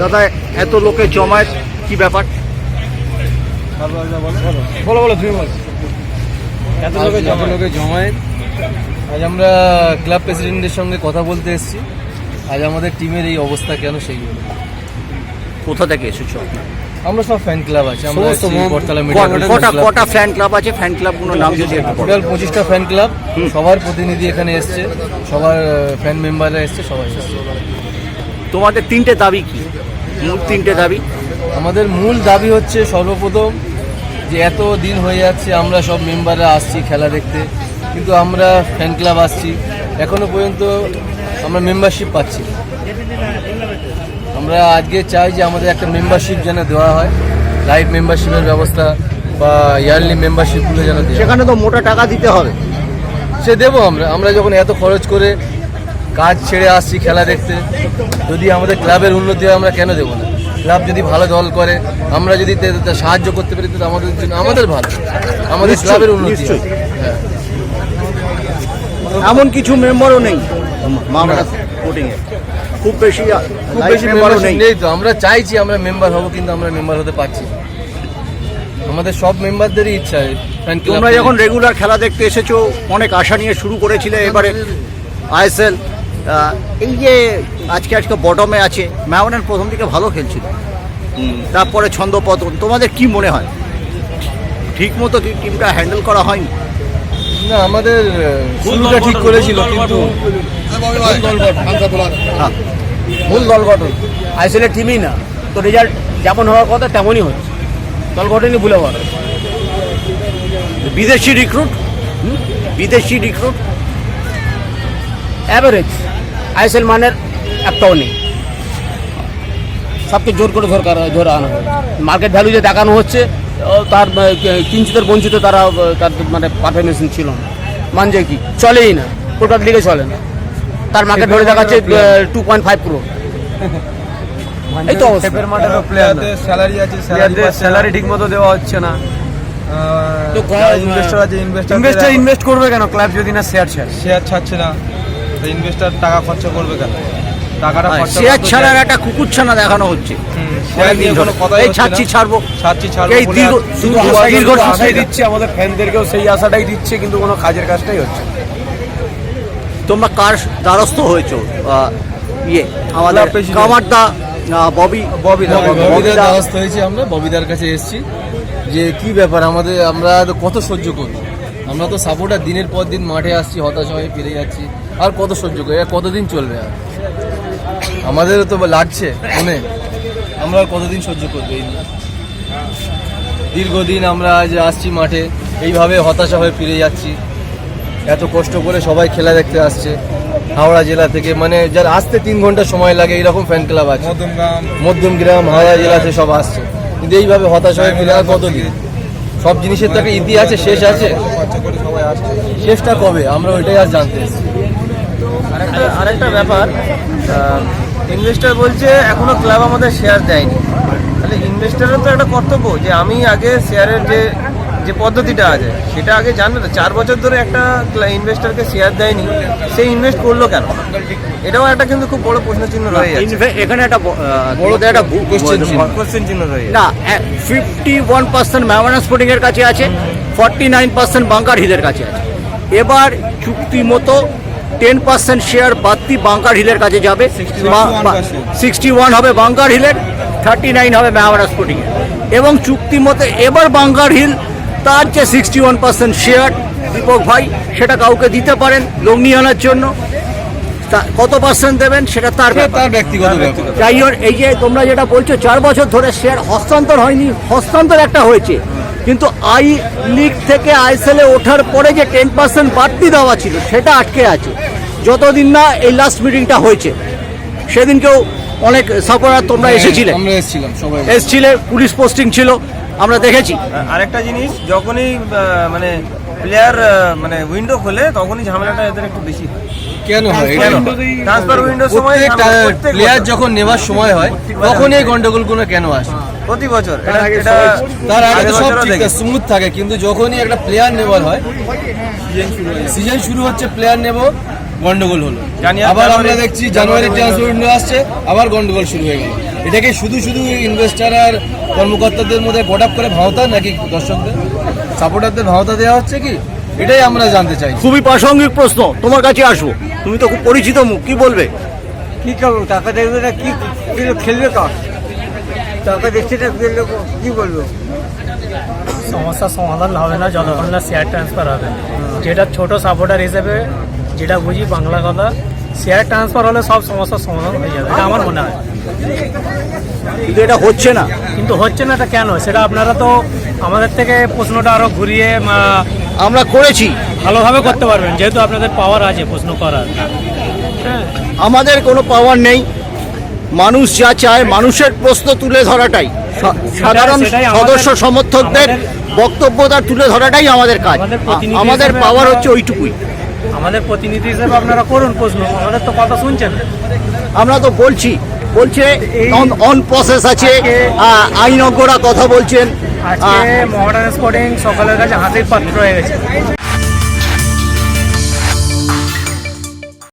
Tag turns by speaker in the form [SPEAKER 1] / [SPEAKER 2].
[SPEAKER 1] দাদা এত লোকে জমায়েত কি ব্যাপার?
[SPEAKER 2] বলো বলো তুমি বলো। এত
[SPEAKER 3] আজ
[SPEAKER 2] লোকের
[SPEAKER 3] এত জমায়েত। আজ আমরা ক্লাব প্রেসিডেন্টের সঙ্গে কথা বলতে এসেছি। আজ আমাদের টিমের এই অবস্থা কেন সেই?
[SPEAKER 1] কোথা থেকে এসেছ?
[SPEAKER 3] আমরা সব ফ্যান ক্লাব আছে আমরা
[SPEAKER 1] কটা কটা ফ্যান ক্লাব আছে? ফ্যান ক্লাবগুলোর নাম যদি।
[SPEAKER 3] টোটাল পঁচিশটা ফ্যান ক্লাব সবার প্রতিনিধি এখানে এসছে সবার ফ্যান মেম্বাররা এসছে সবাই এসছে।
[SPEAKER 1] তোমাদের তিনটে দাবি কি? মূল তিনটে দাবি?
[SPEAKER 3] আমাদের মূল দাবি হচ্ছে সর্বপ্রথম যে এত দিন হয়ে যাচ্ছে আমরা সব মেম্বাররা আসছি খেলা দেখতে কিন্তু আমরা ফ্যান ক্লাব আসছি এখনও পর্যন্ত আমরা মেম্বারশিপ পাচ্ছি আমরা আজকে চাই যে আমাদের একটা মেম্বারশিপ যেন দেওয়া হয় লাইভ মেম্বারশিপের ব্যবস্থা বা ইয়ারলি মেম্বারশিপগুলো যেন
[SPEAKER 1] সেখানে তো মোটা টাকা দিতে হবে।
[SPEAKER 3] সে দেবো আমরা আমরা যখন এত খরচ করে কাজ ছেড়ে আসছি খেলা দেখতে যদি আমাদের ক্লাবের উন্নতি হয় আমরা কেন দেবো না? ক্লাব যদি ভালো দল করে আমরা যদি সাহায্য করতে পারি তো আমাদের জন্য আমাদের ভালো। আমাদের ক্লাবের উন্নতি। হ্যাঁ।
[SPEAKER 1] এমন কিছু মেম্বারও নেই। এ। খুব বেশি
[SPEAKER 3] খুব বেশি
[SPEAKER 1] member ও
[SPEAKER 3] মেম্বারশিপ নেই তো আমরা চাইছি আমরা মেম্বার হব কিন্তু আমরা মেম্বার হতে পারছি আমাদের সব মেম্বারদেরই ইচ্ছা
[SPEAKER 1] তোমরা যখন রেগুলার খেলা দেখতে এসেছ অনেক আশা নিয়ে শুরু করেছিলে এবারে আইএসএল এই যে আজকে আজকে বটমে আছে ম্যামনের প্রথম দিকে ভালো খেলছিল। তারপরে ছন্দপতন তোমাদের কি মনে হয়? ঠিক মতো কি টিমটা হ্যান্ডেল করা হয়নি?
[SPEAKER 3] না আমাদের শুরুটা ঠিক করেছিল কিন্তু
[SPEAKER 1] হ্যাঁ
[SPEAKER 2] মূল দল গঠন আইসিএলের টিমই না। তো রেজাল্ট যেমন হওয়ার কথা তেমনই হচ্ছে। দল গঠনই ভুলে বড়
[SPEAKER 1] বিদেশি রিক্রুট বিদেশি রিক্রুট
[SPEAKER 2] অ্যাভারেজ আইএসএল মানের একটাও নেই সবকে জোর করে ধরকার ধরে আনা হয় মার্কেট ভ্যালু যে দেখানো হচ্ছে তার কিঞ্চিতের বঞ্চিত তারা তার মানে পারফরমেন্স ছিল না। মানছে কি? চলেই না। কলকাতা লিগে চলে না। তার মার্কেট ভ্যালু দেখাচ্ছে টু পয়েন্ট ফাইভ ক্রো এই তো
[SPEAKER 4] স্যালারি আছে স্যালারি স্যালারি ঠিক মতো দেওয়া হচ্ছে না।
[SPEAKER 2] তো
[SPEAKER 4] ইনভেস্টর আছে ইনভেস্টর
[SPEAKER 2] ইনভেস্ট করবে কেন? ক্লাব যদি না শেয়ার
[SPEAKER 4] শেয়ার ছাড়ছে না। তো ইনভেস্টর টাকা খরচ করবে কেন? টাকাটা
[SPEAKER 1] শেয়ার ছাড়ার একটা কুকুর ছানা দেখানো হচ্ছে। এই ছাড়ছি ছাড়বো।
[SPEAKER 4] ছাড়ছি ছাড়বো
[SPEAKER 1] এই দীর্ঘ- দীর্ঘ
[SPEAKER 2] দিচ্ছে আমাদের ফ্যানদেরকেও সেই আশাটাই দিচ্ছে কিন্তু কোনো কাজের কাজটাই হচ্ছে
[SPEAKER 1] তোমরা কার দ্বারস্থ হয়েছো? আহ, ইয়ে আমাদের। কামারদা ববি।
[SPEAKER 3] ববিদার। দ্বারস্থ হয়েছি আমরা ববিদার কাছে এসেছি। যে কি ব্যাপার আমাদের আমরা কত সহ্য করব আমরা তো সাপোর্টার দিনের পর দিন মাঠে আসছি হতাশ হয়ে ফিরে যাচ্ছি। আর কত সহ্য করি? কতদিন চলবে আর? আমাদেরও তো লাগছে মনে। আমরা আর কতদিন সহ্য করব এই? দীর্ঘদিন আমরা আজ আসছি মাঠে এইভাবে হতাশা হয়ে ফিরে যাচ্ছি। এত কষ্ট করে সবাই খেলা দেখতে আসছে। হাওড়া জেলা থেকে মানে যার আসতে তিন ঘণ্টা সময় লাগে এইরকম ফ্যান ক্লাব আছে।
[SPEAKER 4] মধ্যমগ্রাম।
[SPEAKER 3] হাওড়া জেলাতে সব আসছে। কিন্তু এইভাবে হতাশ হয়ে ফিরে আর কতদিন? সব জিনিসের তো একটা ইতি আছে শেষ আছে। শেষটা কবে? আমরা ওইটাই আর জানতে এসেছি।
[SPEAKER 5] আরেকটা আরেকটা ব্যাপার ইনভেস্টর বলছে এখনও ক্লাব আমাদের শেয়ার দেয়নি। তাহলে ইনভেস্টরের তো একটা কর্তব্য যে আমি আগে শেয়ারের যে যে পদ্ধতিটা আছে সেটা আগে জানবে তো। চার বছর ধরে একটা ইনভেস্টরকে শেয়ার দেয়নি সে ইনভেস্ট করল কেন? এটাও একটা কিন্তু খুব বড় প্রশ্ন চিহ্ন রয়ে যাচ্ছে।
[SPEAKER 1] এখানে একটা বড় একটা।
[SPEAKER 5] কোশ্চেন চিহ্ন। রয়ে
[SPEAKER 1] না ফিফটি ওয়ান পার্সেন্ট ম্যামানা স্পোর্টিং এর কাছে আছে ফর্টি নাইন পার্সেন্ট বাঙ্কার হিদের কাছে আছে। এবার চুক্তি মতো টেন পার্সেন্ট শেয়ার বাড়তি বাঙ্কার হিলের কাছে যাবে। সিক্সটি ওয়ান হবে বাঙ্কার হিলের থার্টি নাইন হবে ম্যামানা স্পোর্টিং এবং চুক্তি মতো এবার বাঙ্কার হিল তার যে sixty one percent share Deepak ভাই সেটা কাউকে দিতে পারেন লগ্নি আনার জন্য। কত পার্সেন্ট দেবেন সেটা তার
[SPEAKER 3] তার ব্যক্তিগত
[SPEAKER 1] যাই হোক এই যে তোমরা যেটা বলছো চার বছর ধরে শেয়ার হস্তান্তর হয়নি হস্তান্তর একটা হয়েছে। কিন্তু আই লিগ থেকে আইসেলে ওঠার পরে যে টেন পার্সেন্ট বাড়তি দেওয়া ছিল সেটা আটকে আছে। যতদিন না এই লাস্ট মিটিংটা হয়েছে সেদিনকেও অনেক সাপোর্টার তোমরা এসেছিলে।
[SPEAKER 3] আমরা এসেছিলাম সবাই
[SPEAKER 1] এসছিলে পুলিশ পোস্টিং ছিল আমরা দেখেছি।
[SPEAKER 5] আরেকটা জিনিস যখনই মানে প্লেয়ার মানে উইন্ডো খোলে তখনই ঝামেলাটা এদের একটু বেশি হয়।
[SPEAKER 3] কেন হয়? এটা
[SPEAKER 5] ট্রান্সফার উইন্ডোর সময়
[SPEAKER 3] প্লেয়ার যখন নেওয়ার সময় হয় তখন এই গন্ডগোলগুলো কেন আসে?
[SPEAKER 5] প্রতি বছর। এটা এটা
[SPEAKER 3] তার আগে তো সব ঠিক স্মুথ থাকে কিন্তু যখনই একটা প্লেয়ার নেবার হয় সিজন শুরু হচ্ছে প্লেয়ার নেব গন্ডগোল হলো।
[SPEAKER 5] জানি
[SPEAKER 3] আবার আমরা দেখছি জানুয়ারি
[SPEAKER 5] জানুয়ারি
[SPEAKER 3] ট্রান্সফার উইন্ডো আসছে আবার গন্ডগোল শুরু হয়ে গেল। এটাকে শুধু শুধু ইনভেস্টার আর কর্মকর্তাদের মধ্যে গোটাপ করে ভাওতা নাকি দর্শকদের? সাপোর্টারদের ভাওতা দেওয়া হচ্ছে কি? এটাই আমরা জানতে চাই।
[SPEAKER 1] খুবই প্রাসঙ্গিক প্রশ্ন তোমার কাছে আসব। তুমি তো খুব পরিচিত মুখ কি বলবে?
[SPEAKER 6] কি করব? টাকা দেখবে না কি কি খেলবে কার? টাকা দেখছে না খেলবে কি বলব?
[SPEAKER 7] সমস্যার সমাধান হবে না যতক্ষণ না শেয়ার ট্রান্সফার হবে। যেটা ছোট সাপোর্টার হিসেবে যেটা বুঝি বাংলা কথা শেয়ার ট্রান্সফার হলে সব সমস্যার সমাধান হয়ে যাবে এটা আমার মনে হয়।
[SPEAKER 1] কিন্তু এটা হচ্ছে না।
[SPEAKER 7] কিন্তু হচ্ছে না এটা কেন? সেটা আপনারা তো আমাদের থেকে প্রশ্নটা আরও ঘুরিয়ে
[SPEAKER 1] আমরা করেছি।
[SPEAKER 7] ভালোভাবে করতে পারবেন যেহেতু আপনাদের পাওয়ার আছে প্রশ্ন করার।
[SPEAKER 1] আমাদের কোনো পাওয়ার নেই। মানুষ যা চায় মানুষের প্রশ্ন তুলে ধরাটাই। সাধারণ সদস্য সমর্থকদের বক্তব্যটা তুলে ধরাটাই আমাদের কাজ।
[SPEAKER 7] আমাদের
[SPEAKER 1] পাওয়ার হচ্ছে ওইটুকুই।
[SPEAKER 7] আমাদের প্রতিনিধি হিসেবে আপনারা করুন প্রশ্ন আমাদের তো কথা শুনছেন।
[SPEAKER 1] আমরা তো বলছি বলছে অন প্রসেস আছে। আইনজ্ঞরা কথা বলছেন।
[SPEAKER 7] আজকে
[SPEAKER 1] মহারাজ
[SPEAKER 7] মহারান স্পোর্টিং সকলের কাছে হাতির পাত্র হয়ে গেছে।